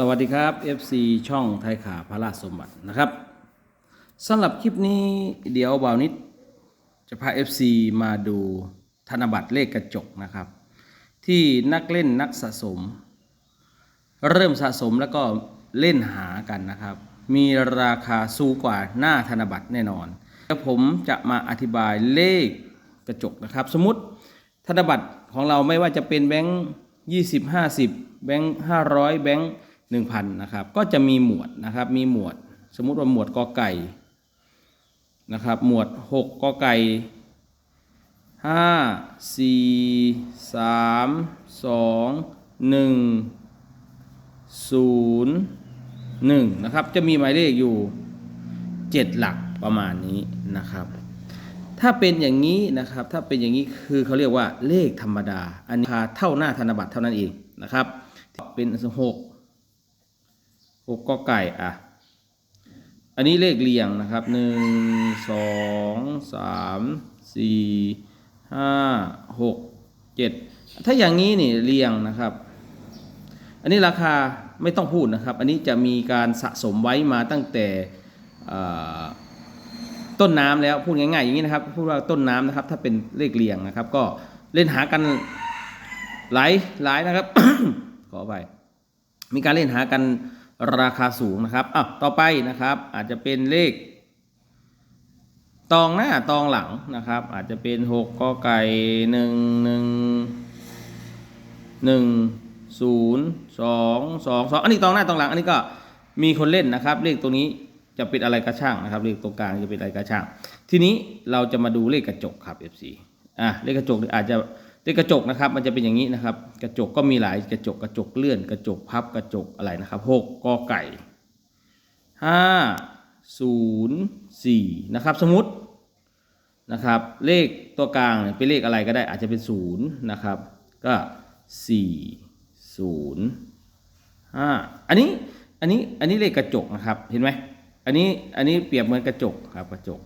สวัสดีครับ FC ช่องไทยขาพระราชสมบัตินะครับสำหรับคลิปนี้เดี๋ยวบ่าวนิด จะพา FC มาดูธนบัตรเลขกระจกนะครับ ที่นักเล่นนักสะสม เริ่มสะสมแล้วก็เล่นหากันนะครับ มีราคาสูงกว่าหน้าธนบัตรแน่นอนแล้วผมจะมาอธิบายเลขกระจกนะครับ สมมติธนบัตรของเราไม่ว่าจะเป็นแบงค์ยี่สิบห้าสิบแบงค์ห้าร้อยแบงค์ หนึ่งพันนะครับ ก็จะมีหมวดนะครับ มีหมวด สมมุติว่าหมวดกอไก่นะครับ หมวดหกกอไก่ห้าสี่สามสองหนึ่งศูนย์หนึ่งนะครับ จะมีหมายเลขอยู่เจ็ดหลักประมาณนี้นะครับ ถ้าเป็นอย่างนี้นะครับ ถ้าเป็นอย่างนี้คือเขาเรียกว่าเลขธรรมดา อันนี้ราเท่าหน้าธนบัตรเท่านั้นเองนะครับ เป็นหก หกก็ไก่อะ อันนี้เลขเรียงนะครับหนึ่งสองสามสี่ห้าหกเจ็ดถ้าอย่างนี้นี่เรียงนะครับ อันนี้ราคาไม่ต้องพูดนะครับ อันนี้จะมีการสะสมไว้มาตั้งแต่ต้นน้ำแล้วพูดง่ายๆอย่างนี้นะครับพูดว่าต้นน้ำนะครับ ถ้าเป็นเลขเรียงนะครับ ก็เล่นหากันหลายหลายนะครับ ขอไปมีการเล่นหากัน ราคาสูงนะครับอะต่อไปนะครับ อาจจะเป็นเลข ตองหน้าตองหลังนะครับ อาจจะเป็นหกกอไก่หนึ่งหนึ่งหนึ่งศูนย์สองสองสองอันนี้ตองหน้าตองหลัง อันนี้ก็มีคนเล่นนะครับ เลขตัวนี้จะเป็นอะไรกระช่างนะครับ เลขตรงกลางจะเป็นอะไรกระช่าง ทีนี้เราจะมาดูเลขกระจกครับ FC อะเลขกระจกอาจจะ เลขกระจกนะครับมันจะเป็นอย่างนี้นะครับ กระจกก็มีหลายกระจกกระจกเลื่อน กระจกพับกระจกอะไรนะครับหกกอไก่ห้าศูนย์สี่นะครับ สมมตินะครับ เลขตัวกลางเนี่ยเป็นเลขอะไรก็ได้อาจจะเป็นศูนย์นะครับ ก็สี่ศูนย์ห้าอันนี้อันนี้อันนี้เลขกระจกนะครับเห็นไหมอันนี้อันนี้เปรียบเหมือนกระจกครับกระจก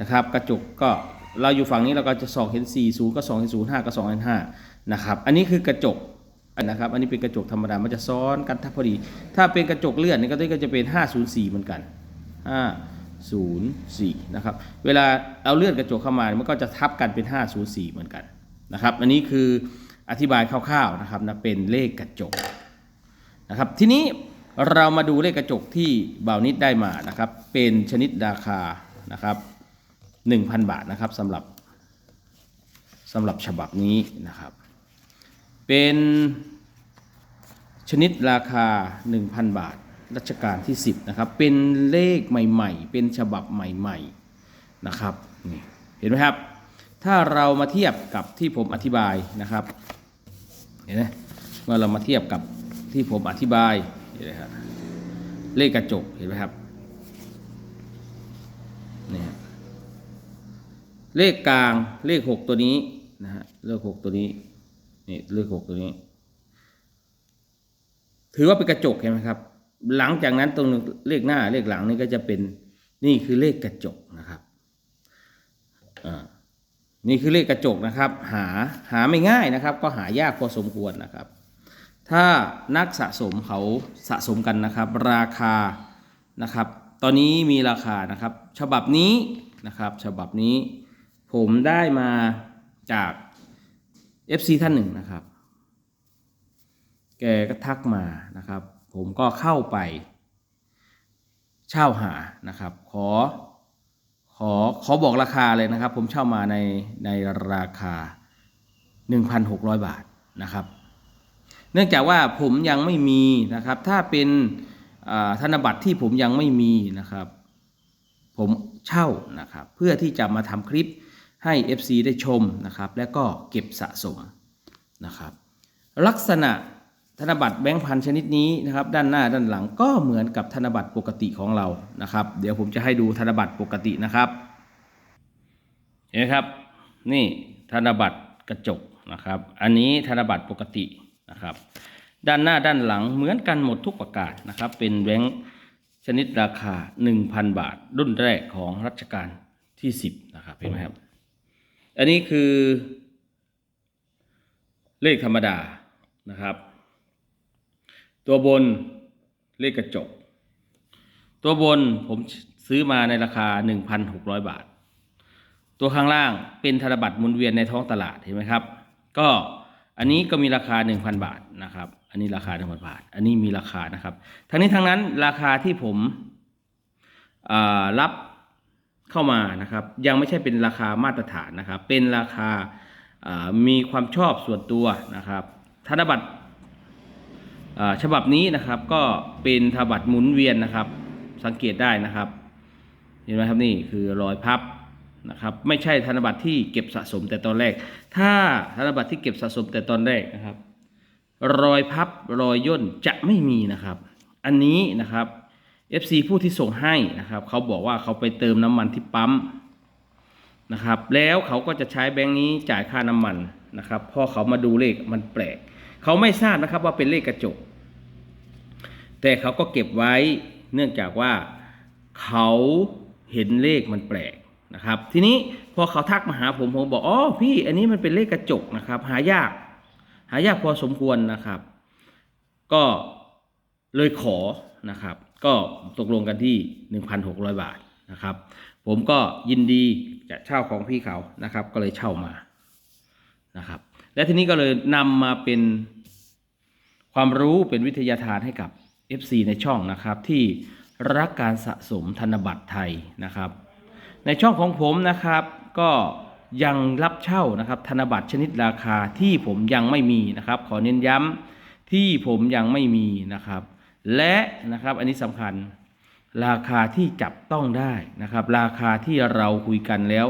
นะครับ กระจกก็ เราอยู่ฝั่งนี้เราก็จะส่องเห็น4 0ก็ส่องเห็น0 5ก็ส่องเห็น5นะครับอันนี้คือกระจกนะครับอันนี้เป็นกระจกธรรมดามันจะซ้อนกันทับพอดี ถ้าเป็นกระจกเลื่อนนี่ก็จะเป็น 504 เหมือนกัน 5 0 4 นะครับเวลาเอาเลื่อนกระจกเข้ามามันก็จะทับกันเป็น 504 เหมือนกันนะครับอันนี้คืออธิบายคร่าวๆนะครับนะเป็นเลขกระจกนะครับทีนี้เรามาดูเลขกระจกที่เบานิดได้มานะครับเป็นชนิดราคานะครับ 1,000 บาทนะครับสำหรับสำหรับฉบับนี้นะครับ เป็นชนิดราคา 1,000 บาทรัชกาลที่ 10นะครับเป็นเลขใหม่ๆ เป็นฉบับใหม่ๆนะครับนี่เห็นไหมครับ ถ้าเรามาเทียบกับที่ผมอธิบายนะครับเห็นไหมเมื่อเรามาเทียบกับที่ผมอธิบายเห็นไหมครับเลขกระจกเห็นไหมครับนี่ เลขกลางเลขหกตัวนี้นะฮะเลขหกตัวนี้นี่เลขหกตัวนี้ ถือว่าเป็นกระจกเห็นไหมครับ หลังจากนั้นตรงเลขหน้าเลขหลังนี่ก็จะเป็นนี่คือเลขกระจกนะครับอ่านี่คือเลขกระจกนะครับ หาหาไม่ง่ายนะครับ ก็หายากพอสมควรนะครับ ถ้านักสะสมเขาสะสมกันนะครับ ราคานะครับ ตอนนี้มีราคานะครับ ฉบับนี้นะครับ ฉบับนี้ ผมได้มาจาก FC ท่านหนึ่งนะครับ แกก็ทักมานะครับ ผมก็เข้าไปเช่าหานะครับ ขอขอขอบอกราคาเลยนะครับ ผมเช่ามาในในราคา 1,600 บาทนะครับ เนื่องจากว่าผมยังไม่มีนะครับ ถ้าเป็นธนบัตรที่ผมยังไม่มีนะครับ ผมเช่านะครับ เพื่อที่จะมาทำคลิป ให้ FC ได้ชมนะครับ และก็เก็บสะสมนะครับ ลักษณะธนบัตรแบงค์พันชนิดนี้นะครับ ด้านหน้าด้านหลังก็เหมือนกับธนบัตรปกติของเรานะครับ เดี๋ยวผมจะให้ดูธนบัตรปกตินะครับเห็นไหมครับ นี่ธนบัตรกระจกนะครับ อันนี้ธนบัตรปกตินะครับ ด้านหน้าด้านหลังเหมือนกันหมดทุกประกาศนะครับ เป็นแบงค์ชนิดราคา 1,000 บาท รุ่นแรกของรัชกาลที่ 10 นะครับเห็นไหมครับ อันนี้คือเลขธรรมดานะครับ ตัวบนเลขกระจก ตัวบนผมซื้อมาในราคา 1,600 บาท ตัวข้างล่างเป็นธนบัตรหมุนเวียนในท้องตลาดเห็นไหมครับ ก็อันนี้ก็มีราคา 1,000 บาทนะครับ อันนี้ราคา 1,000 บาท อันนี้มีราคานะครับ ทั้งนี้ทั้งนั้นราคาที่ผมรับ เข้ามานะครับ ยังไม่ใช่เป็นราคามาตรฐานนะครับ เป็นราคาามีความชอบส่วนตัวนะครับ ธนบัตรฉบับนี้นะครับก็เป็นธนบัตรหมุนเวียนนะครับ สังเกตได้นะครับเห็นไหมครับนี่คือรอยพับนะครับ ไม่ใช่ธนบัตรที่เก็บสะสมแต่ตอนแรก ถ้าธนบัตรที่เก็บสะสมแต่ตอนแรกนะครับ รอยพับรอยย่นจะไม่มีนะครับ อันนี้นะครับ FC ผู้ที่ส่งให้นะครับเขาบอกว่าเขาไปเติมน้ำมันที่ปั๊มนะครับ แล้วเขาก็จะใช้แบงค์นี้จ่ายค่าน้ำมันนะครับพอเขามาดูเลขมันแปลก เขาไม่ทราบนะครับว่าเป็นเลขกระจก แต่เขาก็เก็บไว้เนื่องจากว่าเขาเห็นเลขมันแปลกนะครับ ทีนี้พอเขาทักมาหาผมผมบอกอ๋อพี่อันนี้มันเป็นเลขกระจกนะครับ หายาก หายากพอสมควรนะครับ ก็เลยขอนะครับ ก็ตกลงกันที่ 1,600 บาทนะครับ ผมก็ยินดีจะเช่าของพี่เขานะครับ ก็เลยเช่ามานะครับ และทีนี้ก็เลยนำมาเป็นความรู้เป็นวิทยาทานให้กับ FC ในช่องนะครับที่รักการสะสมธนบัตรไทยนะครับ ในช่องของผมนะครับก็ยังรับเช่านะครับ ธนบัตรชนิดราคาที่ผมยังไม่มีนะครับ ขอเน้นย้ำที่ผมยังไม่มีนะครับ และนะครับอันนี้สำคัญราคาที่จับต้องได้นะครับ ราคาที่เราคุยกันแล้ว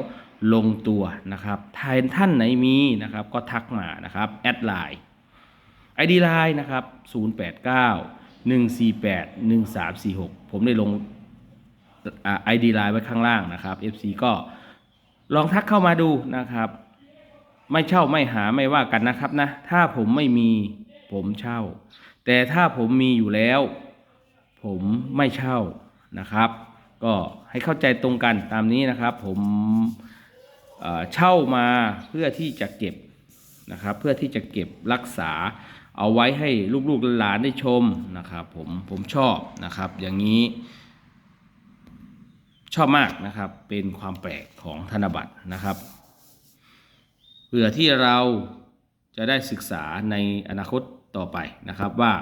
ลงตัวนะครับทายท่านไหนมีนะครับ ก็ทักมานะครับแอดไลน์ ID ไลน์นะครับ 089 148 1346 ผมได้ลงไอ่า ID ไลน์ไว้ข้างล่างนะครับ FC ก็ลองทักเข้ามาดูนะครับ ไม่เช่าไม่หาไม่ว่ากันนะครับนะ ถ้าผมไม่มีผมเช่า แต่ถ้าผมมีอยู่แล้ว ผมไม่เช่านะครับ ก็ให้เข้าใจตรงกันตามนี้นะครับ ผมเช่ามาเพื่อที่จะเก็บนะครับ เพื่อที่จะเก็บรักษาเอาไว้ให้ลูกๆหลานได้ชมนะครับ ผมผมชอบนะครับ อย่างนี้ ชอบมากนะครับ เป็นความแปลกของธนบัตรนะครับเพื่อที่เราจะได้ศึกษาในอนาคต ต่อไปนะครับว่า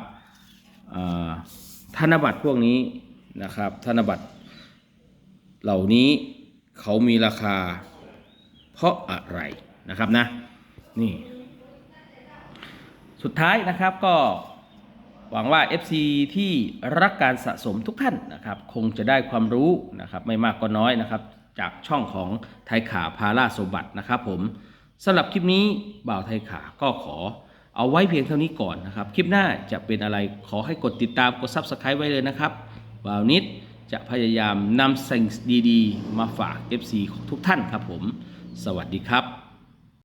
เอ่อธนบัตรพวกนี้นะครับ ธนบัตรเหล่านี้เขามีราคาเพราะอะไรนะครับนะนี่ สุดท้ายนะครับก็หวังว่า FC ที่รักการสะสมทุกท่านนะครับ คงจะได้ความรู้นะครับ ไม่มากก็น้อยนะครับ จากช่องของไทยขาพาราสมบัตินะครับผมสำหรับคลิปนี้บ่าวไทยขาก็ขอ เอาไว้เพียงเท่านี้ก่อนนะครับ คลิปหน้าจะเป็นอะไรขอให้กดติดตามกด Subscribe ไว้เลยนะครับบ่าวนิดจะพยายามนำสิ่งดีๆ มาฝาก FC ทุกท่านครับผม สวัสดีครับ